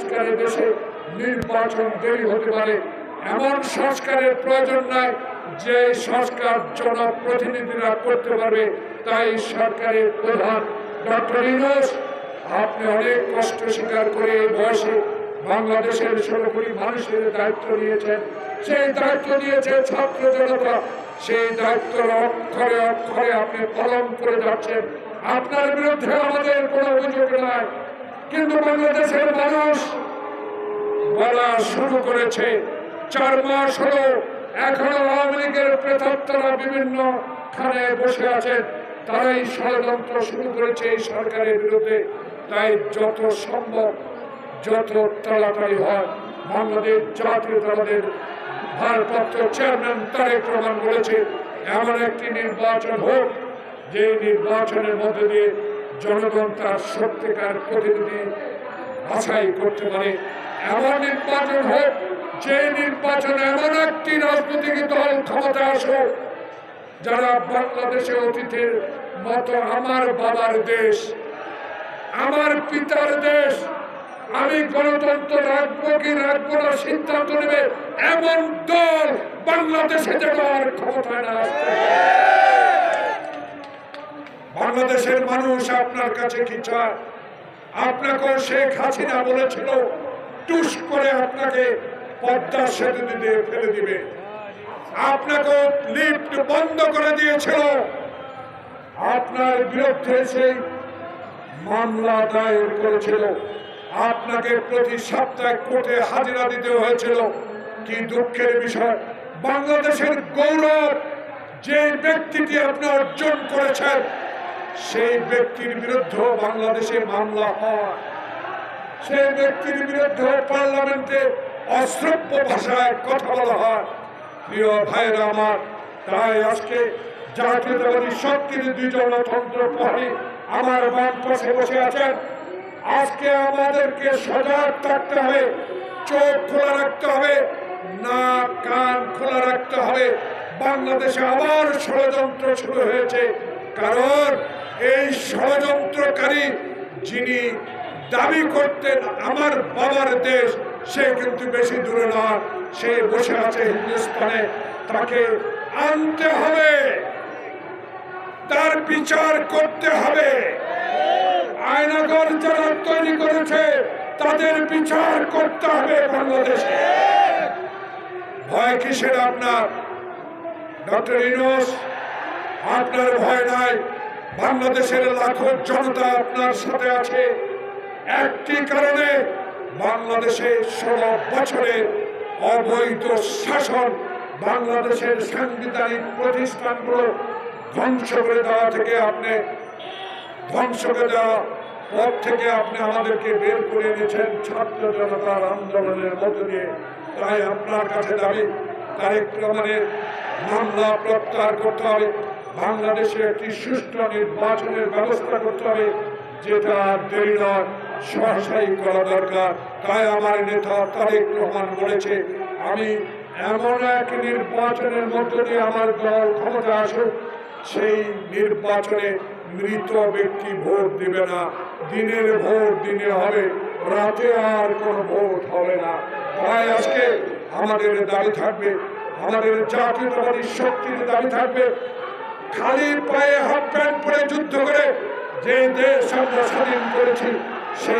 সংস্কারে দেশে নির্বাচন দেরি হতে পারে। এমন সংস্কারের প্রয়োজন নাই যে সংস্কার জনপ্রতিনিধিরা করতে পারবে। তাই সরকারের প্রধান ডক্টর ইউনুস, আপনি অনেক কষ্ট স্বীকার করে এই বয়সে বাংলাদেশের ষোলো কোটি মানুষের দায়িত্ব নিয়েছেন। সেই দায়িত্ব দিয়েছে ছাত্র জনতা। সেই দায়িত্ব অক্ষরে অক্ষরে আপনি পালন করে যাচ্ছেন। আপনার বিরুদ্ধে আমাদের কোনো অভিযোগ নাই। কিন্তু বাংলাদেশের মানুষ বলা শুরু করেছে। চার মাস হলো, এখনও আওয়ামী লীগের প্রেতাত্মরা বিভিন্ন খানে বসে আছেন। তারাই ষড়যন্ত্র শুরু করেছে এই সরকারের বিরুদ্ধে। তাই যত সম্ভব, যত তাড়াতাড়ি হয়, বাংলাদেশ জাতীয় দলের ভারপ্রাপ্ত চেয়ারম্যান তারেক রহমান বলেছে, এমন একটি নির্বাচন হোক, যে নির্বাচনের মধ্যে দিয়ে জনগণ তার সত্যিকার প্রতিনিধি বাছাই করতে পারে এমন নির্বাচন হোক, যে নির্বাচনে এমন একটি রাজনৈতিক দল ক্ষমতা আসুক, যারা বাংলাদেশে অতীতের মতো আমার বাবার দেশ, আমার পিতার দেশ, আমি গণতন্ত্র রাখব কি রাখব না সিদ্ধান্ত নেবে, এমন দল বাংলাদেশে যাবার ক্ষমতায় না পারে। বাংলাদেশের মানুষ আপনার কাছে কি চায়? আপনাকেও শেখ হাসিনা বলেছিল, টুস করে আপনাকে পদ্মা সেতু দিয়ে ফেলে দিবে। আপনাকেও লিফট বন্ধ করে দিয়েছিল। আপনার বিরুদ্ধে সেই মামলা দায়ের করেছিল। আপনাকে প্রতি সপ্তাহে কোর্টে হাজিরা দিতে হয়েছিল। কি দুঃখের বিষয়, বাংলাদেশের গৌরব যে ব্যক্তিটি আপনি অর্জন করেছেন সেই ব্যক্তির বিরুদ্ধে বাংলাদেশে মামলা হয়। সেই ব্যক্তির বিরুদ্ধে পার্লামেন্টে অশ্রব্য ভাষায় কথা বলা হয়। প্রিয় ভাইরা আমার, তাই আজকে জাতীয়তাবাদী শক্তির জনতন্ত্র প্রহরী আমার বাম পাশে বসে আছেন। আজকে আমাদেরকে সজাগ থাকতে হবে, চোখ খোলা রাখতে হবে, নাক, কান খোলা রাখতে হবে। বাংলাদেশে আবার ষড়যন্ত্র শুরু হয়েছে। কারণ এই ষড়যন্ত্রকারী যিনি দাবি করতেন আমার বাবার দেশ, সে কিন্তু বেশি দূরে নয়। সে বসে আছে হিন্দুস্তানে। তাকে আনতে হবে। তার বিচার করতে হবে। আয়নাগর যারা তৈরি করেছে, তাদের বিচার করতে হবে বাংলাদেশে। ভয় কিসের আপনার? ডক্টর ইনোস আপনার ভয় নাই। বাংলাদেশের লাখো জনতা আপনার সাথে আছে। একটি কারণে বাংলাদেশে ষোলো বছরে অবৈধ শাসন বাংলাদেশের সাংবিধানিক প্রতিষ্ঠানগুলো ধ্বংস করে দেওয়া থেকে আপনি ধ্বংস করে দেওয়া পথ থেকে আপনি আমাদেরকে বের করে এনেছেন ছাত্র জনতার আন্দোলনের মধ্য দিয়ে। তাই আপনার কাছে দাবি, তারেক রহমানের মামলা প্রত্যাহার করতে হবে। বাংলাদেশে একটি সুষ্ঠু নির্বাচনের ব্যবস্থা করতে হবে, যেটা দেরি নয়, সহসাই করা দরকার। তাই আমার নেতা তারেক রহমান বলেছে, আমি এমন এক নির্বাচনের মধ্য দিয়ে আমার দল ক্ষমতা আসুক, সেই নির্বাচনে মৃত ব্যক্তি ভোট দিবে না। দিনের ভোট দিনে হবে, রাতে আর কোনো ভোট হবে না। তাই আজকে আমাদের দাবি থাকবে, আমাদের জাতীয়তাবাদী শক্তির দাবি থাকবে খালি পায়ে হাফ প্যান্ট পরে যুদ্ধ করে যে দেশ আমরা স্বাধীন করেছি সেই